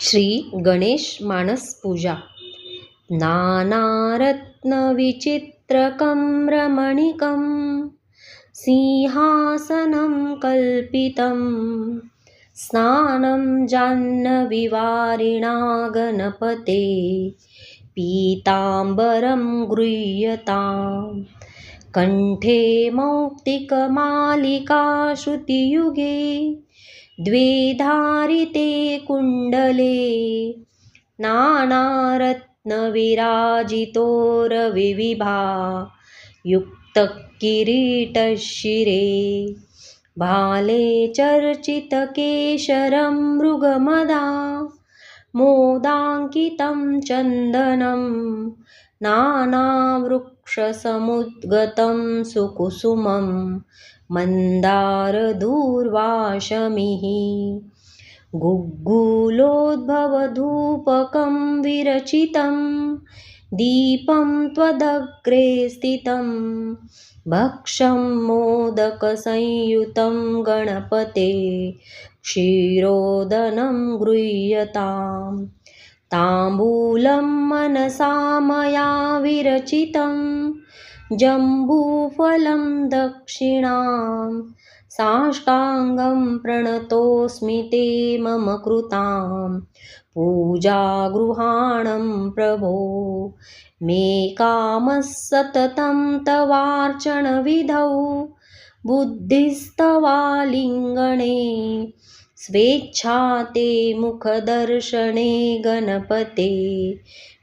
श्री गणेश मानस पूजा. नानारत्नविचित्रकं रमणिकं सिंहासनं कल्पितं स्नानं जाह्नविवारिणा गणपते पीताम्बरं गृह्यताम् कण्ठे मौक्तिकमालिका श्रुतियुगे द्विधारिते कुण्डले नानारत्नविराजितोरविविभा युक्तकिरीटशिरे भाले चर्चितकेशरं मृगमदा मोदाङ्कितं चन्दनं नानावृक्षसमुद्गतं सुकुसुमं मन्दारदूर्वाशमिः। गुग्गुलोद्भवधूपकं विरचितं दीपं त्वदग्रे स्थितं भक्षं मोदकसंयुतं गणपते क्षीरोदनं गृह्यताम्। ताम्बूलं मनसा मया विरचितं जम्बूफलं दक्षिणां साष्टाङ्गं प्रणतोऽस्मि ते मम कृतां। पूजागृहाणं प्रभो मे कामः सततं तवार्चनविधौ बुद्धिस्तवालिङ्गणे स्वेच्छा ते मुखदर्शने गणपते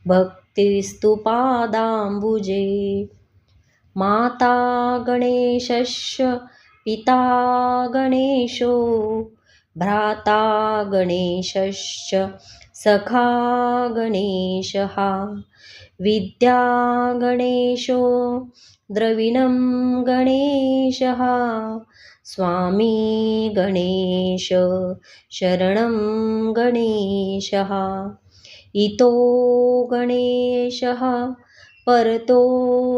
भक्तिस्तुपादाम्बुजे। माता गणेशश्च पिता गणेशो भ्राता गणेशश्च सखा गणेशः। विद्या गणेशो द्रविणं गणेशः स्वामी गणेश शरणं गणेशः इतो गणेशः परतो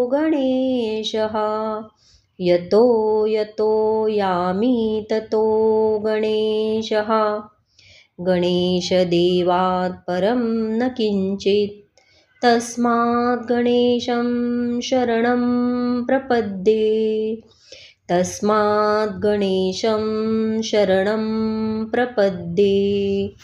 गणेशः यतो यतो यामि ततो गणेशः। गणेशदेवात् परं न किञ्चित्। तस्मात् गणेशं शरणं प्रपद्ये। तस्मात् गणेशं शरणं प्रपद्ये।